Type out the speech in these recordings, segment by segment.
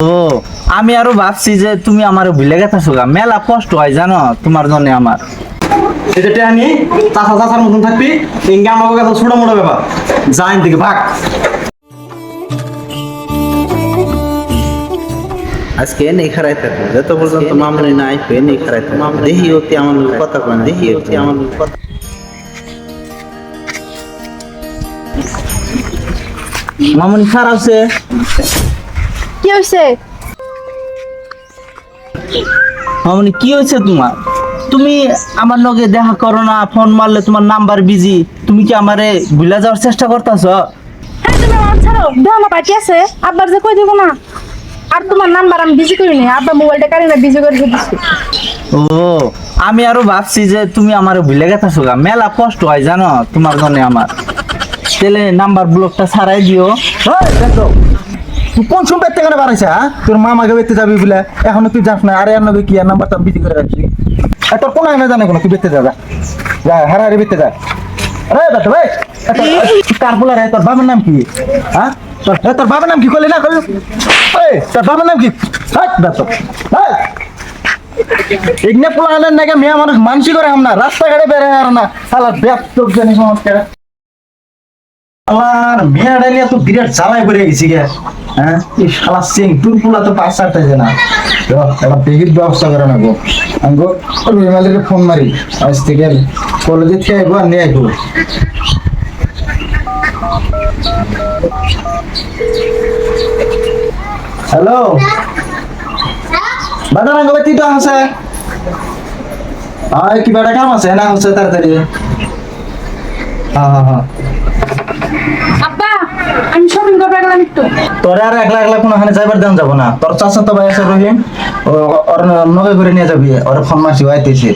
ও আমি আরও ভাবছি যে তুমি আমার ভুলে গেছো মেলা কষ্ট হয় জানো তোমার জন্য আমার। এটা টেহানি চাষা চাষার মতন থাকবি ইঙ্গে আমাকে কাছে ছোট মোটো ব্যাপার। যাইন দিকে ভাগ। আজকে নেই খারাই থাকব। যত পর্যন্ত মামনি না আইবে নেই খারাই থাকব। দেখি ওকে আমার কথা কয় দেখি ওকে আমার কথা মামনি খারাপ আছে। কি হয়েছে মামনি কি হয়েছে তোমার? তুমি আমার লগে দেখা করো না ফোন মারলে তোমার নাম্বার বিজি। তুমি কি আমারে ভুলে যাওয়ার চেষ্টা করতেছ? হ্যাঁ তুমি আমার ছাড়ো। দেওয়া পার্টি আছে। আব্বার যে কই দিব না? আর তোমার নাম্বার আমি বিজি করি নি আব্বা মোবাইলটা কারি না বিজি করে দিচ্ছি ও আমি আরও ভাবছি যে তুমি আমারে ভুলে গেছো গা। মেলা কষ্ট হয় জানো তোমার জন্য আমার। তাহলে নাম্বার ব্লকটা ছাড়াই দিও। ওই, দেখো, তুই কোন সময় থেকে বাড়াইছে হ্যাঁ? তোর মামাকে বেতে যাবি বলে। এখনও তুই যাস না, আরে আর নবে কি, আর নাম্বারটা বিজি করে রাখছি। আর তোর কোনো আইনা জানে কোনো? তুই বেতে যা যা। হারা হারে বেতে যা। আরে বেটা ভাই কার বলা, রে, তোর বাবার নাম কি? হ্যাঁ? তোর তোর বাবার নাম কি করলি না করলি? তোর বাবার নাম কি? হাট বেটা হাট। ইগনে পোলা আনেন নাকি মেয়ে মানুষ মানসি করে আমরা রাস্তাঘাটে বেড়ে আর না। সালা ব্যস্ত জানি সমস্যা আমার মেয়েটা নিয়ে তো বিরাট জ্বালায় পড়ে গেছি গে। হ্যাঁ? এই শালা সিং টুলপুলা তো পাঁচ সারতেছে না। এবার বেগির ব্যবস্থা করে না আমি গো ফোন মারি। আজ থেকে কলেজে থেকে আইবো আর নিয়ে আইবো। হ্যালো? বাটা না গবে তো আছে। আয়, কি বেটা কাম আছে? না, হচ্ছে তাড়াতাড়ি। হ্যাঁ হ্যাঁ হ্যাঁ। আমি শপিং একটু তোরে আর একলা একলা কোনোখানে যাইবার দেন যাব না। তোর চাচা তো ভাই আছে রহিম ও- ওর নগে করে নিয়ে যাবি ওর ফোন মাসি হইতেছে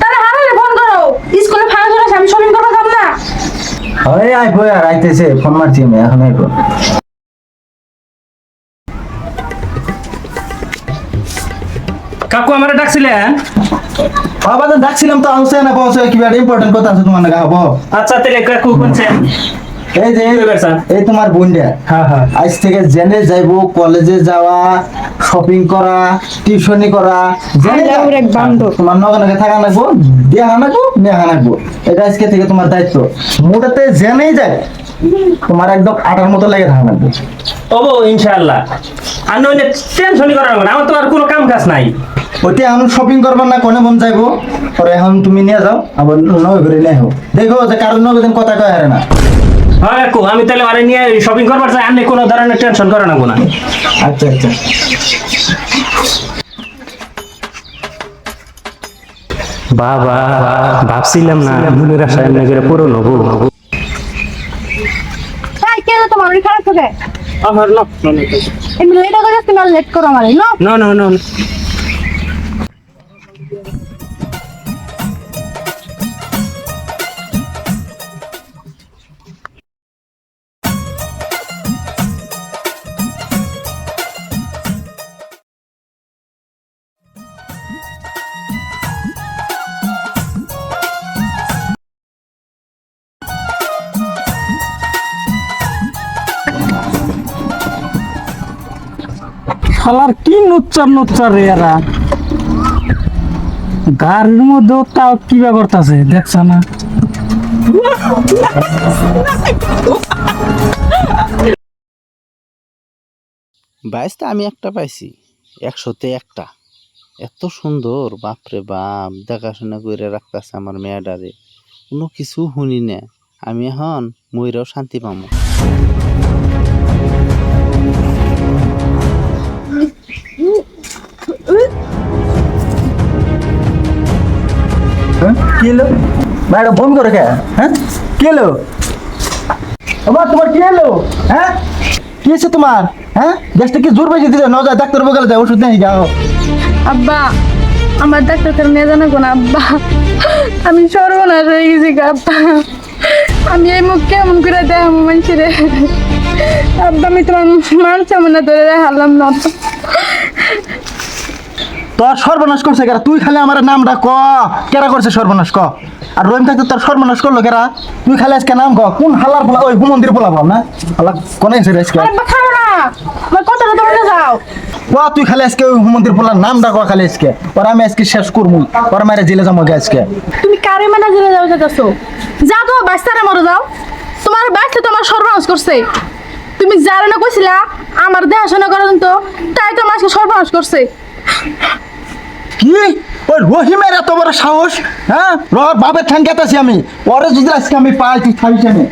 তাহলে হারালে ফোন করো স্কুলে ফাঁকা আমি শপিং করতে যাব না। আইবো আর আইতেছে ফোন মারছি আমি এখন আইবো। কাকু আমারে ডাকছিলেন? বাবা তো ডাকছিলাম তো আনছে না পৌঁছে কি ইম্পর্টেন্ট কথা আছে তোমার হব আচ্ছা তাহলে কাকু কোনছেন এই যে? এই তোমার বোনটা। হ্যাঁ হ্যাঁ। আজ থেকে জেনে যাইবো কলেজে যাওয়া শপিং করা টিউশনি করা জেনে আল্লাহর যা- এক বান্দর। তোমার নগে নগে থাকা লাগবো দেখা লাগবো নেহা লাগবো। এটা আজকে থেকে তোমার দায়িত্ব। মোটাতে জেনেই যায় তোমার একদম আটার মতো লেগে থাকা লাগবে। ওবো ইনশাআল্লাহ। আর নইলে টেনশনই করার হবে না আমার তো আর কোনো কাম কাজ নাই। ওতে এখন শপিং করবার না কোনে মন যাইবো? পরে এখন তুমি নিয়ে যাও আবার নগে করে নিয়ে দেখো যে কারোর নগে কথা কয় হারে না। হ্যাঁ কাকু আমি তাহলে আরে নিয়ে শপিং করবার চাই আপনি কোনো ধরনের টেনশন করে না না আচ্ছা আচ্ছা। বাবা ভাবছিলাম না মনের আশা এমনি করে পুরো নবো। তাই কেন তোমার ওই খারাপ থাকে আমার না এমনি লেট করে তুমি লেট করো আমার নো না না না। শালার কি নুচ্চার নুচ্চার রে এরা? গাড়ির মধ্যে তাও কি ব্যাপার আছে দেখছ না? বাইশটা আমি একটা পাইছি। একশোতে একটা। এত সুন্দর, বাপরে বাপ, দেখাশোনা করে রাখতেছে আমার মেয়েটারে। কোনো কিছু শুনি না। আমি এখন ময়ূরেও শান্তি পাবো কি এলো ম্যাডাম ফোন করে কে? হ্যাঁ? কি এলো আবার তোমার কি হ্যাঁ? কি আছে তোমার? হ্যাঁ? গ্যাসটা কি জোর বেশি দিলে ন যায় ডাক্তার বগলে যায় ওষুধ নিয়ে যাও। আব্বা, আমার ডাক্তার নিয়ে জানো কোন আব্বা। আমি সর্বনাশ হয়ে গেছি আব্বা। আমি এই মুখ কেমন করে দেখাবো মানুষের? আব্বা, আমি তোমার মান সামনে ধরে দেখালাম না। তোর সর্বনাশ করছে কেরা? তুই খালি আমার নামটা ক। কেরা করছে সর্বনাশ ক? আর রহিম থাকতে তোর সর্বনাশ করল কেরা? তুই খালি আজকে নাম ক। কোন হালার পোলা ওই হুমন্দির পোলা বল না? হালা কোনে এসে আজকে? ওয়া তুই খালি আজকে ওই হুমন্দির পোলার নাম ডাকো খালি আজকে? ওরা আমি আজকে শেষ করব। ওরা মারে জেলে যাব আজকে। তুমি কারে মানে জেলে যাও যেতেছো যা তো বাচ্চারে মরে যাও। তোমার বাচ্চা তোমার সর্বনাশ করছে। তুমি যার না কইছিলা আমার দেখাশোনা করার তো তাই তো মাসকে সর্বনাশ করছে। কি? ওই রহিমের এত বড় সাহস হ্যাঁ? রহর বাপের ঠ্যাং কেতাছি আমি। পরে যদি আজকে আমি পাই, তুই খাইছি আমি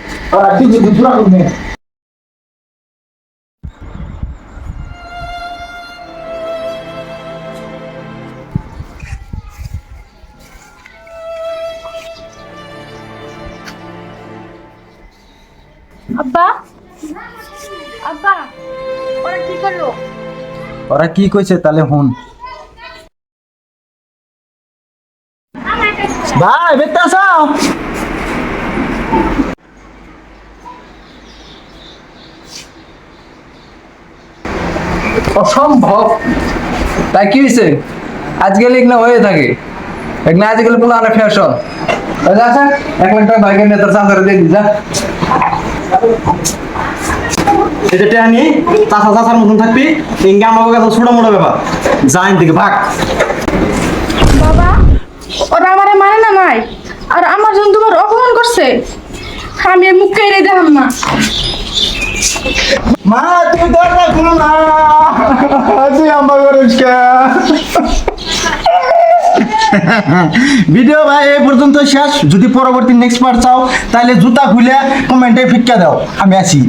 আব্বা? আব্বা, ওরা কি করল? ওরা কি কইছে তাহলে হুন। ভাই বেতে আসাও অসম্ভব। তাই কি হয়েছে আজকাল এগুলো হয়ে থাকে? এগুলো আজকাল পুরানো ফ্যাশন আচ্ছা এক লাখ টাকা বাইকের নেতার চাঁদারে দিয়ে যা। এটা টেহানি চাষা চাষার মতন থাকবি ইঙ্গে আমাকে কাছে ছোট মোটো ব্যাপার। দিকে ভাগ। বাবা ওরা আমারে মানে না নাই আর আমার জন্য তোমার অপমান করছে। আমি এই মুখ কেড়ে দেখাম না। মা তুই না। তুই আমার করিস ভিডিও ভাই এই পর্যন্ত শেষ। যদি পরবর্তী নেক্সট পার্ট চাও তাহলে জুতা খুলে কমেন্টে ফিক্কা দাও। আমি আছি।